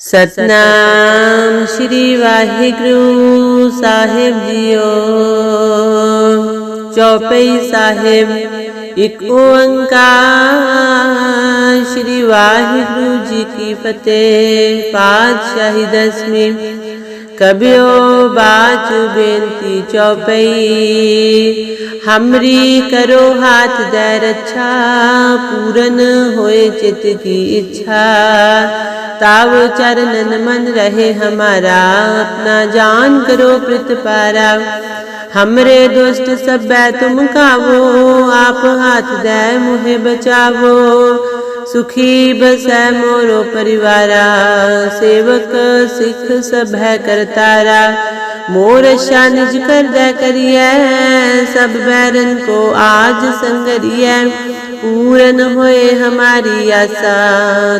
सतनाम श्री वाहिगुरु साहेब जियो। चौपई साहेब, एक ओंकार। श्री वाहिगुरु जी की फतेह, पातशाही दसवीं। कभी बाच बेनती चौपई। हमरी करो हाथ दर अच्छा पूरन होए चित की इच्छा। ताव चरणन मन रहे हमारा, अपना जान करो प्रतिपारा हमरे दोस्त सब तुम कावो आप हाथ दे मुहे बचावो। सुखी बसै मोरो परिवारा, सेवक सिख सब है करतारा मोर निज कर दे करिए सब बैरन को आज संगरिए पूरन होए हमारी आशा,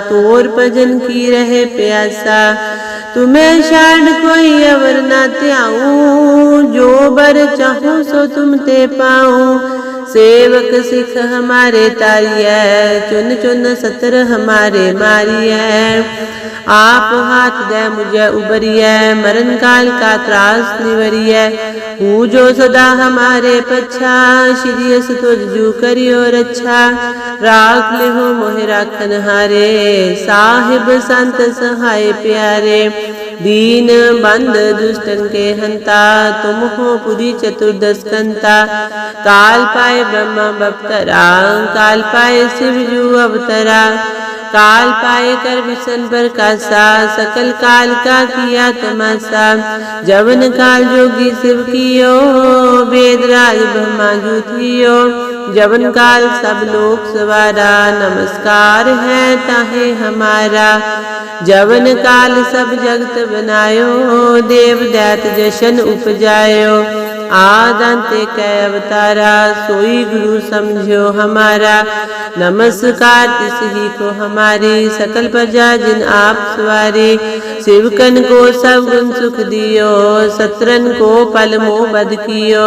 तोर भजन की रहे प्यासा। तुम्हें शान कोई अवर ना त्याऊं, जो बर चाहूँ सो तुम ते पाऊँ। सेवक सिख हमारे तारिय चुन चुन सतर हमारे मारिय आप हाथ दे मुझे उबरिय मरण काल का त्रास निवरिय हूँ। जो सदा हमारे पच्छा, श्री अस तुझ जू करियो रच्छा राख ले हो मोहि राखन हारे साहिब संत सहाय प्यारे। दीन बंद दुष्टन के हंता, तुम हो पुरी चतुर्दश कंता काल पाए ब्रह्मा बपतरा काल पाए शिव जू अवतरा। काल पाए कर विसन पर कासा, सकल काल का किया तमाशा। जवन काल जोगी शिव कियो, वेद राज ब्रह्मा जूथियो जवन काल सब लोक सवारा, नमस्कार है ताहे हमारा। जवन काल सब जगत बनायो देव दैत जशन उपजायो। आदंत कै अवतारा, सोई गुरु समझो हमारा। नमस्कार तिस ही को हमारी, सकल प्रजा जिन आप सवारी। शिवकन को सब गुण सुख दियो, सत्रन को पल मोह बद कियो।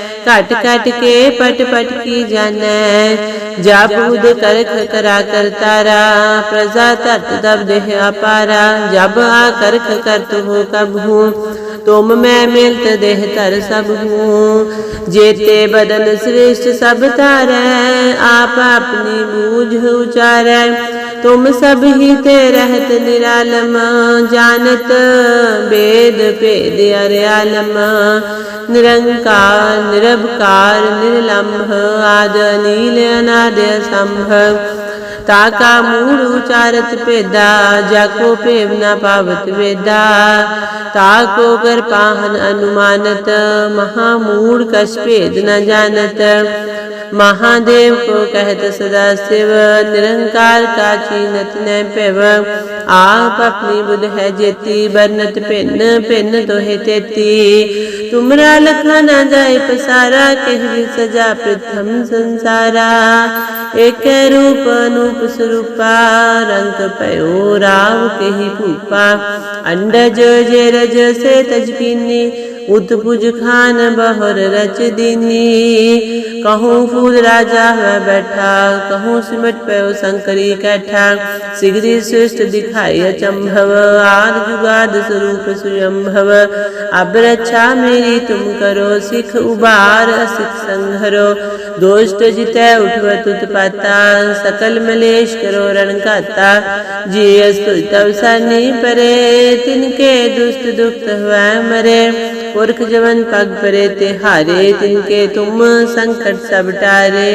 काट काट के पट पट की जान जाप उद कर करा कर तारा, प्रजा तट दब देह अपारा। जब आ कर करत हो कब हूँ, तुम मैं मिलत देह तर सब हूँ। जेते बदन श्रेष्ठ सब तारै आप अपनी बूझ उचारै तुम सब ही ते रहत निरालम, जानत वेद भेद अरयालम निरंकार, निरभकार निर्लंभ आद, नील, अनाद संभव ताका मूड उचारत पेदा जाको पेव न पावत वेदा। ताको कर पाहन अनुमानत महामूढ़ कश भेद न जानत। महादेव को कहत सदा शिव, निरंकार का चीनत न पेव। आप अपनी बुध है जेती, बरनत पिन पिन तो तेती। तुमरा लखा न जाए पसारा कह सजा प्रथम संसारा। एक रूप अनूप स्वरूपा, रंग पयो राव कही भूपा अंडज जे रज से तजपीनी उतपुज खान बहर रच दीनी कहूँ फूल राजा है बैठा, कहूँ सिमट पयो शंकरी कैठा। सिगरी श्रेष्ठ दिखाई अचंभव आद जुगाद स्वरूप सुयंभव। अब रक्षा मेरी तुम करो, सिख उबार, सिख संघरो। दोष्ट जितै उठवत उत्पाता सकल मलेश करो रणकाता जी अस्तु तब सनी परे, तिनके दुष्ट दुख हुआ मरे। पुरख जवन पग परे तिहारे तिनके तुम संकट सब टारे।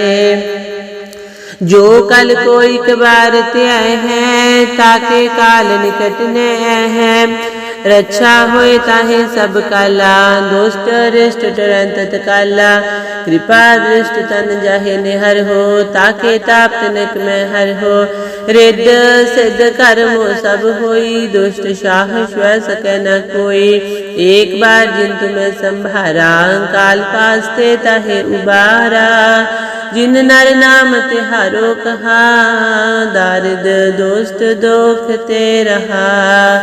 जो कल को एक बार त्याय है, ताके काल निकट ने है। रक्षा होए ताहे सब काला, दुष्ट रिष्ट टरंत तत्काला कृपा दृष्ट तन जाहे निहर हो, ताके ताप तनक में हर हो। ਰਿੱਧ ਸਿੱਧ ਕਰਮ ਸਭ ਹੋਈ, ਦੁਸ਼ਟ ਸ਼ਾਹ ਸ਼ਵੈ ਸਕੈ ਨ ਕੋਈ। ਇੱਕ ਬਾਰ ਜਿਨ ਤੁਮੈ ਸੰਭਾਰਾ, ਕਾਲ ਪਾਸਤੇ ਤਹੇ ਉਬਾਰਾ। ਜਿਨ ਨਰ ਨਾਮ ਤੇ ਹਾਰੋ ਕਹਾ, ਦਰਦ ਦੋਸਤ ਦੋਖ ਤੇ ਰਹਾ।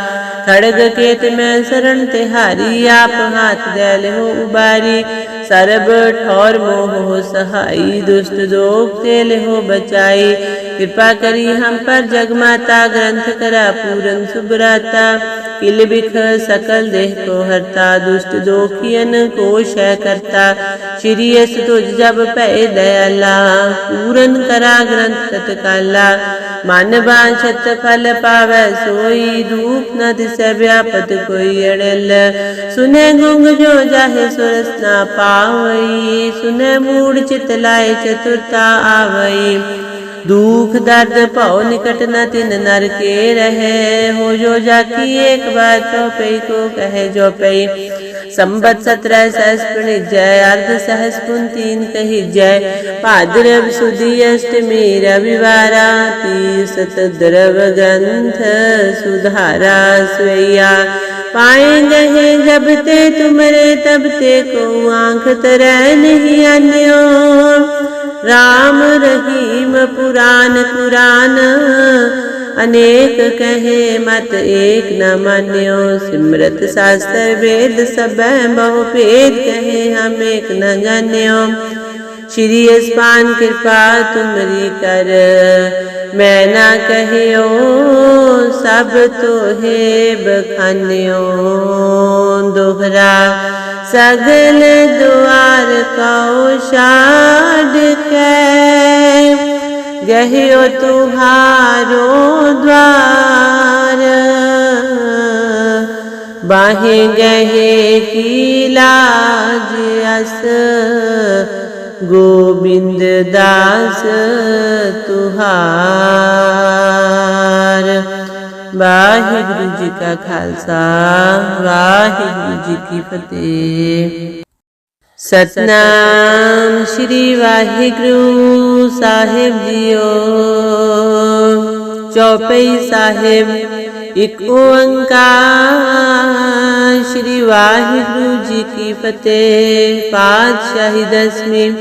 ਖੜਗ ਕੇਤ ਮੈਂ ਸਰਣ ਤੇ ਹਾਰੀ ਆਪ ਹਾਥ ਦੇ ਲਿਓ ਉਬਾਰੀ। सरब ठौर मोह हो सहाई, दुष्ट दोख तेल हो बचाई। कृपा करी हम पर जगमाता, ग्रंथ करा पूरन सुबराता। किल बिख सकल देह को हरता, दुष्ट दोखियन को शय करता। श्री तुझ जब पै दयाला, पूरन करा ग्रंथ तत्काला। मन बांछत फल पावै, सोई धूप न दिसै व्यापत कोई अड़ल। सुने गुंग जो जाहे, सुरस ना पावई सुने मूड चित लाए, चतुरता आवई दुख दर्द पौ निकट न तिन नर के रहे। हो जो जाकी एक बार चौपई को कहे जो पई संबत सत्रह सहस जय, अर्ध सहस पुन तीन कही जय। भाद्रव सुदी अष्टमी रविवारा, तीसत द्रव ग्रंथ सुधारा स्वैया पाएँगे जब ते तुमरे, तब ते को आँख तरह नहीं अन्यो राम रहीम पुराण कुरान, अनेक कहे मत एक न मान्यो। सिमरत शास्त्र वेद सब बहु भेद कहे हम एक न जान्यो श्री अस्पान कृपा तुमरी कर, मैं ना कहियो, सब तो है बखान्यो दोहरा सगल द्वार कौ शाड के गहियो तुहारो द्वार। बाहे गहे की गोविंद दास तुहार। वाहिगुरु जी का खालसा, वाहिगुरु जी की फतेह। सतनाम श्री वाहिगुरु साहिब जियो। चौपई साहिब, एक ओंकार। श्री वाहिगुरु जी की फतेह। पातशाही दसवीं।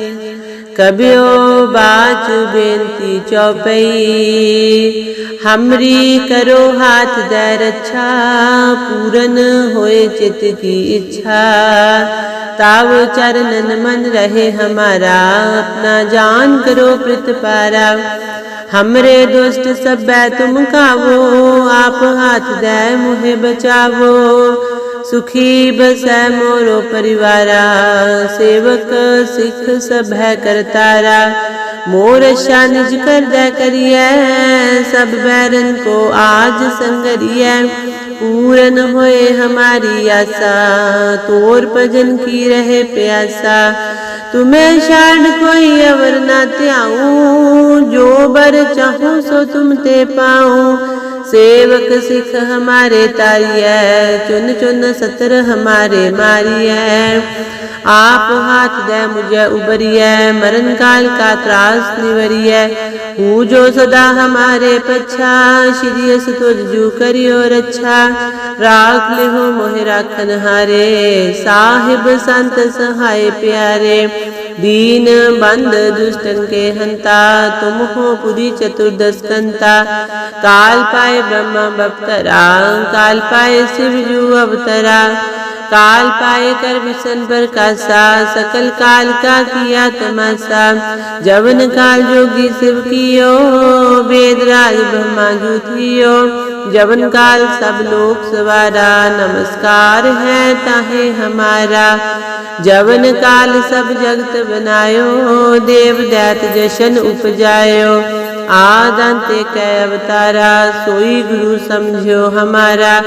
कबियो बाच बेनती चौपई। हमरी करो हाथ दे रक्षा पूरन होए चित की इच्छा। ताव चरणन मन रहे हमारा, अपना जान करो प्रत पारा। हमरे दुष्ट सब तुम कावो आप हाथ दे, मुहे बचावो। सुखी बसै मोरो परिवारा, सेवक सिख सब है करतारा। मोर निज कर दे करिए, सब बैरन को आज संगरिए। पूरन होए हमारी आशा, तोर भजन की रहे प्यासा। तुम्हें शान कोई अवर ना त्याऊं, जो बर चाहूँ सो तुम ते पाऊँ। सेवक सिख हमारे तारी है, चुन चुन सतर हमारे मारिय आप हाथ दे मुझे उबरिय मरण काल का त्रास निवरिय हूँ जो सदा हमारे पच्छा, श्री जू करियो रक्षा राख ले हो मोहे राखन हारे साहिब संत सहाय प्यारे। दीन बंद दुष्टन के हंता, तुम हो पुरी चतुर्दश कंता। काल पाए ब्रह्मा बपतरा, काल पाए शिव जू अवतरा। काल पाए कर विसन पर कासा सकल काल का किया तमाशा। जवन काल जोगी शिव कियो, वेद राज ब्रह्मा जूथियो जवन काल सब लोक सवारा, नमस्कार है ताहे हमारा। जवन काल सब जगत बनायो देव दैत जशन उपजायो। आदंते अवतारा सोई गुरु समझो हमारा।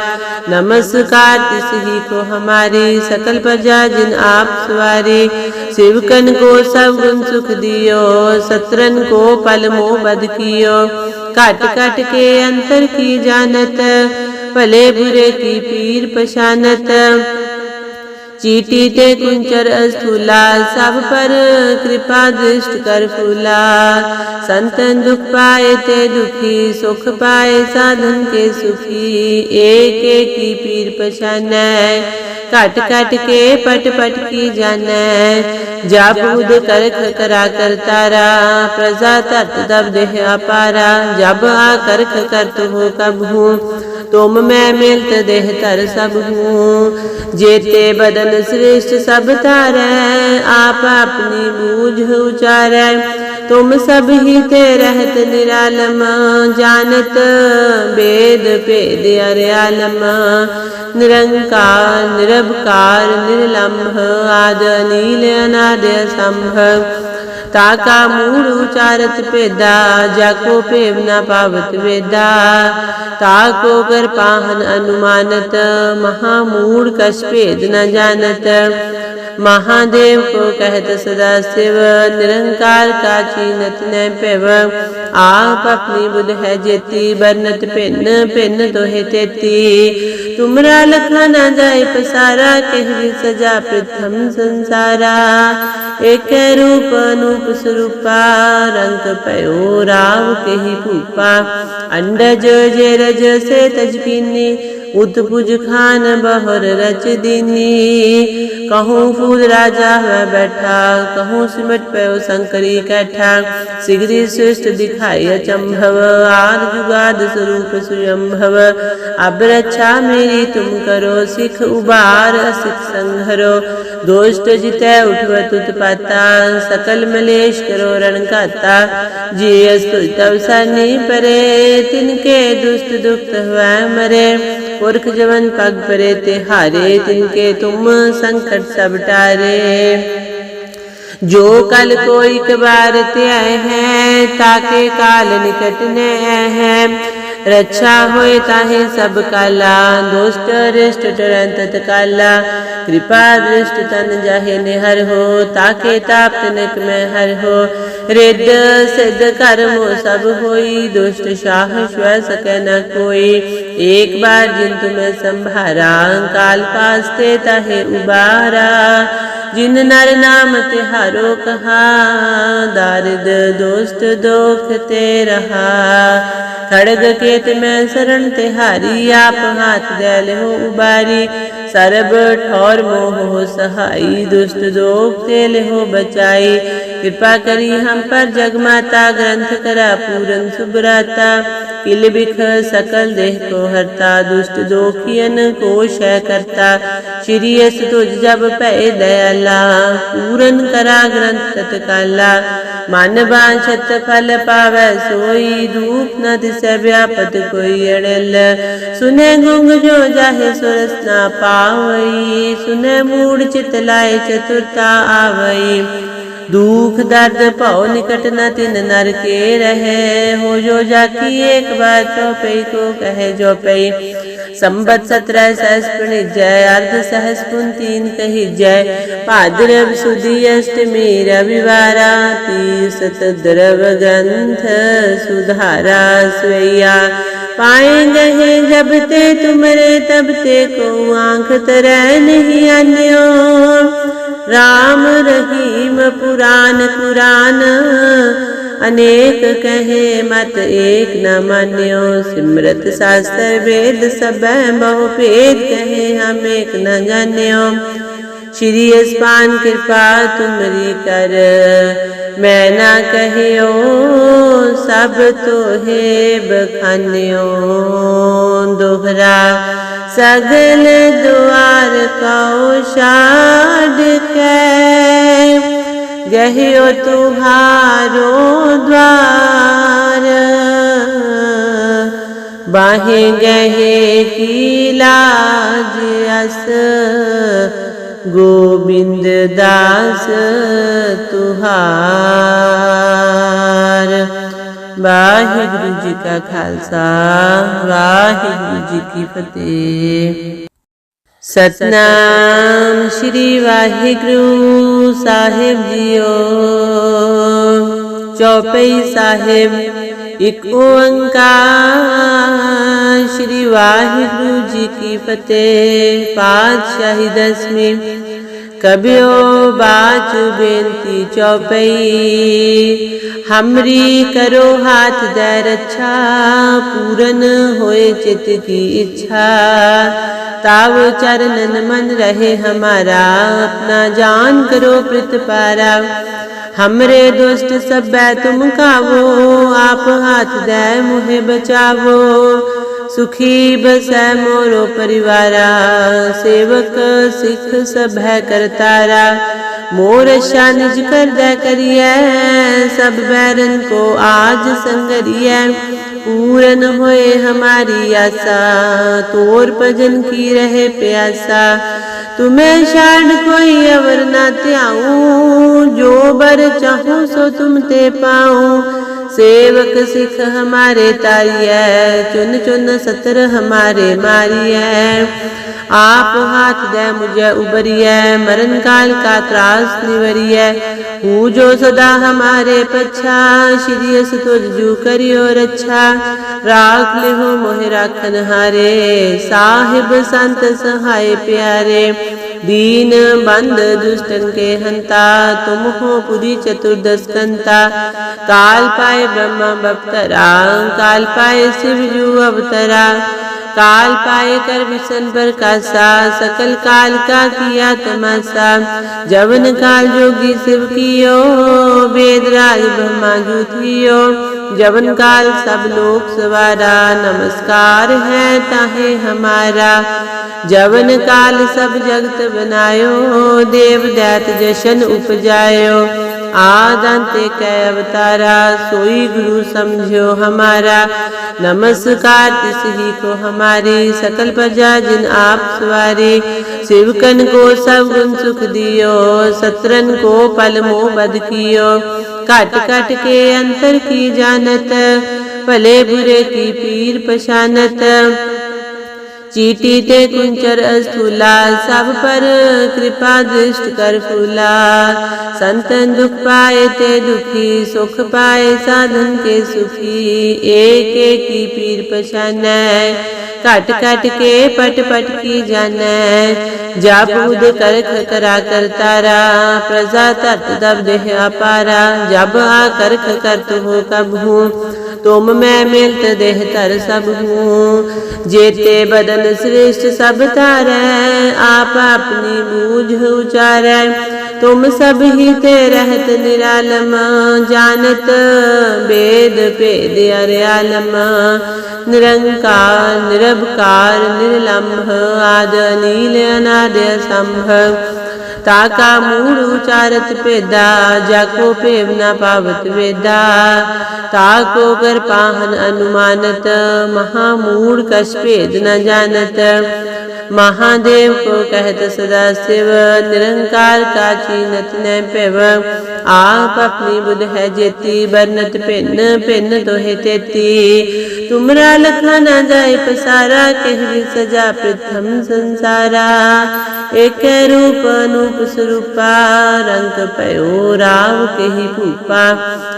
नमस्कार तिस ही को हमारी, सकल प्रजा जिन आप सवारी। शिवकन को सब गुण सुख दियो, सतरन को पल मोह बद कियो। काट काट के अंतर की जानत, भले बुरे की पीर पशानत चीटी ते कुंचर अस्थूला, सब पर कृपा दृष्ट कर फूला। संतन दुख पाए ते दुखी, सुख पाए साधन के सुखी। एक एक की पीर पछानै घट घट के पट पट की जान जब बुध करख करा कर तारा, प्रजा तट दब देह अपारा। जब आ करख करत हो कब हूँ तुम मैं मिलत देह तर सब हूँ। जेते बदन श्रेष्ठ सब तारै आप अपनी बूझ उचारै। तुम सब ही ते रहत निरालम, जानत वेद भेद अर्यालम। निरंकार, निरभकार, निर्लम्भ, आद, नील, अनाद संभव ताका मूड उचारत पेदा, जाको पेव न पावत वेदा। ताको कर पाहन अनुमानत महामूड कश भेद न जानत। महादेव को कहत सदा शिव निरंकार का चीनत न पेव। आप अपनी बुध है जेती, बरनत भिन्न भिन्न तोहे तेती। तुमरा लखा न जाए पसारा, कहवी सजा प्रथम संसारा। एक रूप अनूप स्वरूपा रंग पयो राव कही भूपा अंडज जे रज से तजपीनी उतपुज खान बहर रच दीनी कहूँ फूल राजा है बैठा, कहूँ सिमट पे शंकरी कैठा। सिगरी श्रेष्ठ दिखाई अचंभव, आद जुगाद स्वरूप सुयंभव। अब रक्षा मेरी तुम करो, सिख उबार सिख संघरो। दोष्ट जितै उठवत उत्पाता सकल मलेश करो रण काता जी अस्तु तव सनी परे, तिनके दुष्ट दुख हुआ मरे। पुरख जवन पग परे तिहारे तिनके तुम संकट सब टारे। जो कल कोई कबार ते आए हैं, ताके काल निकट ने हैं। रक्षा होए ताहे सब काला, दोष्ट रिष्ट टरंत तत्काला कृपा दृष्ट तन जाहे निहर हो, ताके ताप तनक में हर हो। रिद्ध, सिद्ध कर्मो, सब होई, दुष्ट शाह स्व सके न कोई। एक बार जिन तुम्हें संभारा, काल पास्ते ताहे उबारा। जिन नर नाम तिहारो कहा दारिद दोस्त दोख ते रहा। खड़ग केत में शरण तिहारी आप हाथ दैल हो उबारी। सरब, ठौर, मोह हो सहाई, दुष्ट दोख तेल हो बचाई। कृपा करी हम पर जगमाता ग्रंथ करा पूरन सुभराता किल बिख सकल देह को हरता, दुष्ट दोखियन को शय करता। श्री अस तुझ जब पै दयाला, पूरन करा ग्रंथ तत्काला। मन बांछत फल पावै, सोई धूप न दिस व्यापत कोई अड़ल। सुने गुंग जो जाहे सुरस न पावई सुने मूड चित लाए चतुरता आवई दुख दर्द पौ निकट न तिन नर के रहे। हो जो जाकी एक बार चौपई को कहे जो पई। संबत सत्रह सहस जय, अर्ध सहस पुन तीन कही जय। भाद्रव सुदी अष्टमी रविवारा, तीसत द्रव ग्रंथ सुधारा स्वैया पाएँगे जब ते तुमरे, तब ते को आँख तरह नहीं अन्यो। राम रहीम पुराण पुराण, अनेक कहे मत एक न मान्यो। सिमरत शास्त्र वेद सब बहु भेद कहे हम एक न जान्यो श्री अस्पान कृपा तुमरी कर, मैं न कहियो, सब तो है बखान्यो। दोहरा सगल द्वार कौ शाड के गहियो तुहारो द्वार। बाहे गहे की अस, गोविंद दास तुहार। वाहिगुरु जी का खालसा, वाहिगुरु जी की फतेह। सतनाम श्री वाहिगुरु साहेब जियो। चौपई साहेब, एक ओंकार। श्री वाहिगुरु जी की फतेह पातशाही दसवीं। कबियो बात बेनती चौपई। हमरी करो हाथ दर अच्छा पूरन होए चित की इच्छा। ताव चरणन मन रहे हमारा, अपना जान करो प्रत पारा। हमरे दोस्त सब तुम कावो आप हाथ दे मुहे बचावो। सुखी बसै मोरो परिवारा, सेवक सिख सब है करतारा मोर रक्षा निज कर दे करिए सब बैरन को आज संगरिए पूरन होए हमारी आशा, तोर भजन की रहे प्यासा। तुम्हें शान कोई अवर ना त्याऊं, जो बर चाहूँ सो तुम ते पाऊँ। सेवक सिख हमारे तारिय चुन चुन सतर हमारे मारिय आप हाथ दे मुझे उबरिय मरण काल का त्रास निवरिय हूँ जो सदा हमारे पच्छा, श्री तुझ जू करियो रच्छा राख ले हो मोहे राखन हारे साहिब संत सहाय प्यारे। दीन बंद दुष्टन के हंता, तुम हो पुरी चतुर्दश कंता काल पाए ब्रह्मा बपतरा, काल पाए शिव जू अवतरा। काल पाए कर विसन पर कासा, सकल काल का किया तमाशा। जवन काल जोगी शिव कियो वेदराज ब्रह्मा जूथियो जवन काल सब लोक सवारा, नमस्कार है ताहे हमारा। जवन काल सब जगत बनायो देव दैत जशन उपजायो। आदंते कै अवतारा, सोई गुरु समझो हमारा। नमस्कार तिस ही को हमारी, सकल प्रजा जिन आप सवारी। शिवकन को सब गुण सुख दियो, सत्रन को पल मोह बद कियो। कट काट के अंतर की जानत भले बुरे की पीर पशानत चीटी ते कुंचर अस्थूला, सब पर कृपा दृष्ट कर फूला। संतन दुख पाए ते दुखी, सुख पाए साधन के सुखी। एक एक की पीर पछान कट कट के पट पट की जान जाप उद कर करा कर तारा, प्रजा तत् दब देह अपारा। जब आ कर कर हो कब हूँ तुम मैं मिलत देह तर सब हूँ। जेते बदन श्रेष्ठ सब तारै आप अपनी बूझ उचारै। तुम सब ही ते रहत निरालम, जानत वेद भेद अर्यालम। निरंकार, निरभकार, निर्लम्भ, आद नील अनाद संभ ताका मूड उचारत पेदा जाको पेव न पावत वेदा। ताको कर पाहन अनुमानत महामूड कश भेद न जानत। महादेव को कहत सदा शिव निरंकार का चीनत न पेव। आप अपनी बुध है जेती, बरनत पिन पिन तो है तेती। तुमरा लखा न जाए पसारा कहवी सजा प्रथम संसारा। एक रूप, अनूप स्वरूपा, रंग पयो राव कही भूपा।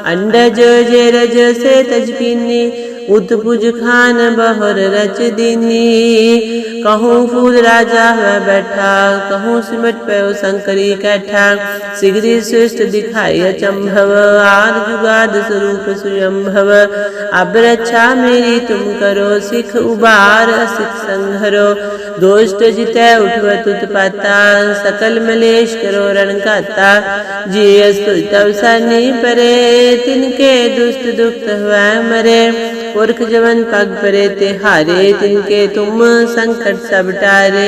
अंडज जे रज से तजपीनी उत्पुज खान बहर रच दीनी। कहूँ फूल राजा हुआ बैठा, कहूँ सिमट पयो शंकरी कैठा। सिगरी श्रेष्ठ दिखाई अचंभव, आद जुगाद स्वरूप सुयंभव। अब रक्षा मेरी तुम करो, सिख उबार सिख संघरो। दोष्ट जितै तुत पाता, सकल मलेश करो रण काता जी अस्तु तव सनी परे, तिनके दुष्ट दुख हुआ मरे। पुरख जवन पग परे तिहारे तिनके तुम संकट सब टारे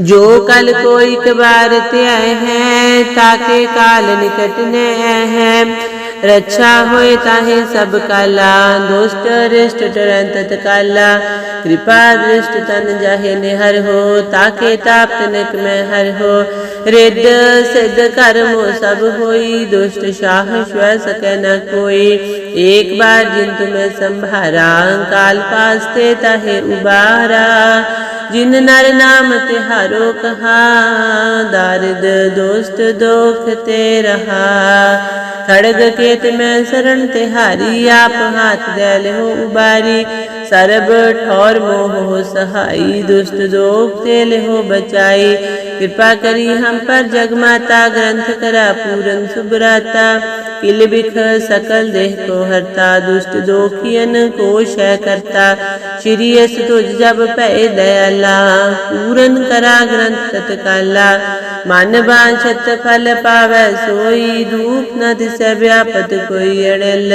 जो कल कोई कबार त्याय है, ताके काल निकट ने है। ਰੱਛਾ ਹੋਏ ਤਾਹੇ ਸਭ ਕਾਲਾ, ਦੁਸ਼ਟ ਰਿਸ਼ਟ ਟਰੰਤ ਤਕਾਲਾ। ਕਿਰਪਾ ਦ੍ਰਿਸ਼ਟ ਤਨ ਜਾਹੇ ਨਿਹਰ ਹੋ, ਤਾਕੇ ਤਾਪ ਤਨਕ ਮੈਂ ਹਰ ਹੋ। ਰਿੱਧ ਸਿੱਧ ਕਰਮ ਸਭ ਹੋਈ, ਦੁਸ਼ਟ ਸ਼ਾਹ ਸ਼ਵੈ ਸਕੈ ਨ ਕੋਈ। ਇੱਕ ਬਾਰ ਜਿਨ ਤੁਮੈ ਸੰਭਾਰਾ, ਕਾਲ ਪਾਸਤੇ ਤਾਹੇ ਉਬਾਰਾ। ਜਿਨ ਨਰ ਨਾਮ ਤਿਹਾਰੋ ਕਹਾ, ਦਾਰਦ ਦੋਸਤ ਦੋਖ ਤੇ ਰਹਾ। ਖੜਗ ਕੇ चरित मैं शरण तिहारी, आप हाथ दैल हो उबारी। सरब, ठौर, मोह हो सहाई, दुष्ट जोग तेल हो बचाई। कृपा करी हम पर जगमाता, ग्रंथ करा पूरन सुबराता। किल बिख सकल देह को हरता दुष्ट दोखियन को शय करता श्री अस तुझ जब पै दयाला पूरन करा ग्रंथ तत्काला मन बांछत फल पावै सोई धूप न दिस व्यापत कोई अड़ल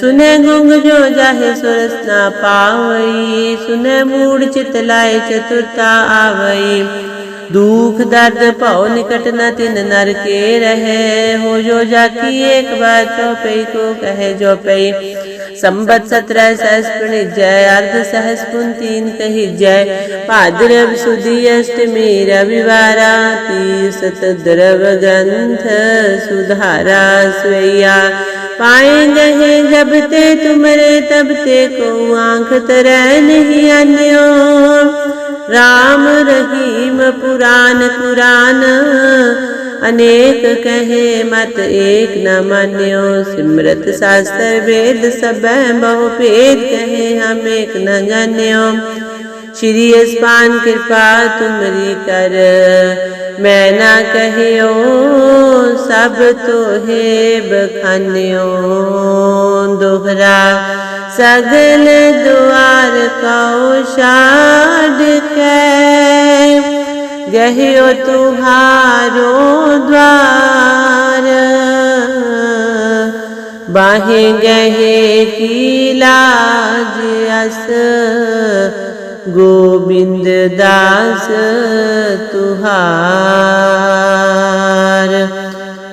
सुने गुंग जो जाहे सुरस ना पावई सुने मूड चित लाए चतुरता आवई दुख दर्द पाओ निकट न तिन नर के रहे। हो जो जाकी एक बार चौपई को कहे जो पई। संबत सत्रह सहस प्रणित जय अर्ध सहस पुन तीन कही जय भाद्रव सुदी अष्टमी रविवारा, तीसत द्रव ग्रंथ सुधारा स्वैया पाएँगे हैं जब ते तुमरे, तब ते को आँख तरह नहीं अन्यो। राम रहीम पुराण कुरान अनेक कहे मत एक न मान्यो। सिमरत शास्त्र वेद सब बहु भेद कहे, हम एक न जान्यो श्री स्पान कृपा तुमरी कर, मैं न कहियो, सब तो है बखान्यो दोहरा सगल द्वार कौ शाड के गहियो तुहारो द्वार। बाहे गहे की अस, गोविंद दास तुहार।